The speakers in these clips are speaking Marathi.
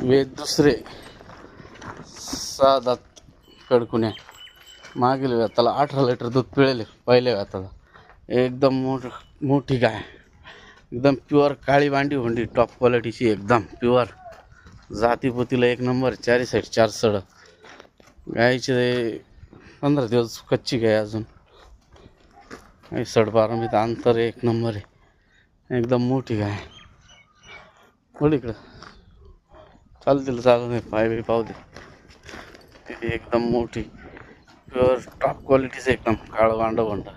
वेद दुसरे सहा दात कडकुण्या. मागील व्यताला अठरा लिटर दूध पिळेले पहिल्या व्याताला एकदम मोठ मोठी गाय. एकदम प्युअर काळी भांडी होंडी टॉप क्वालिटीची एकदम प्युअर जातीपोतीला एक नंबर चारी साईड चार सड. गायचे पंधरा दिवस कच्ची गाय अजून. काही सडपारंबीत अंतर एक नंबर आहे. एकदम मोठी गाय. बोल इकडं. चालतील चालू नाही पाय बी पाहू दे. ती एकदम मोठी. प्युअर टॉप क्वालिटीचं एकदम काळं वांडं भांड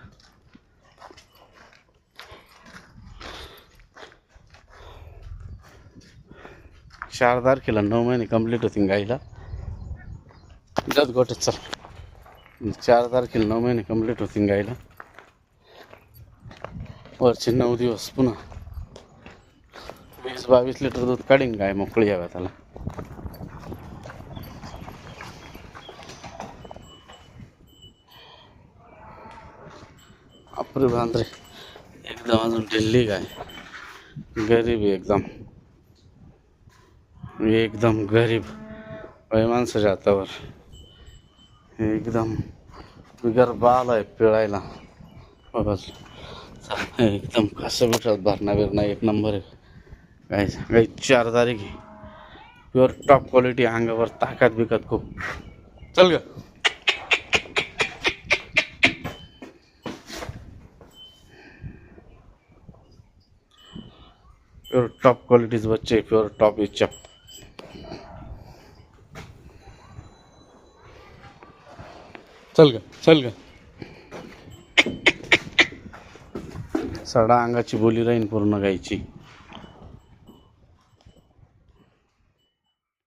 चार तारखेला नऊ महिने कंप्लीट होतील गाईला. जात गोट्यात चल. चार तारखेला नऊ महिने कंप्लीट होतील गाईला. वरचे नऊ दिवस पुन्हा. वीस बावीस लिटर दूध काढीन गाय मोकळी याव्या त्याला. आपरे बांद्रे एकदम अजून दिल्ली गाय. गरीब आहे एकदम. एकदम गरीब. वय माणसाच्या हातावर एकदम बिगर बाल आहे पिळायला. बघा. एकदम कसं भेटत भरणा बिरणा एक नंबर आहे. गाईज काही चार तारीख आहे. प्युअर टॉप क्वालिटी अंगावर ताकद बिकत खूप चल ग. प्युअर टॉप क्वालिटीज बच्चे प्युअर टॉप इच्छा चल ग चल ग. सडा अंगाची बोली राहीन पूर्ण गायची.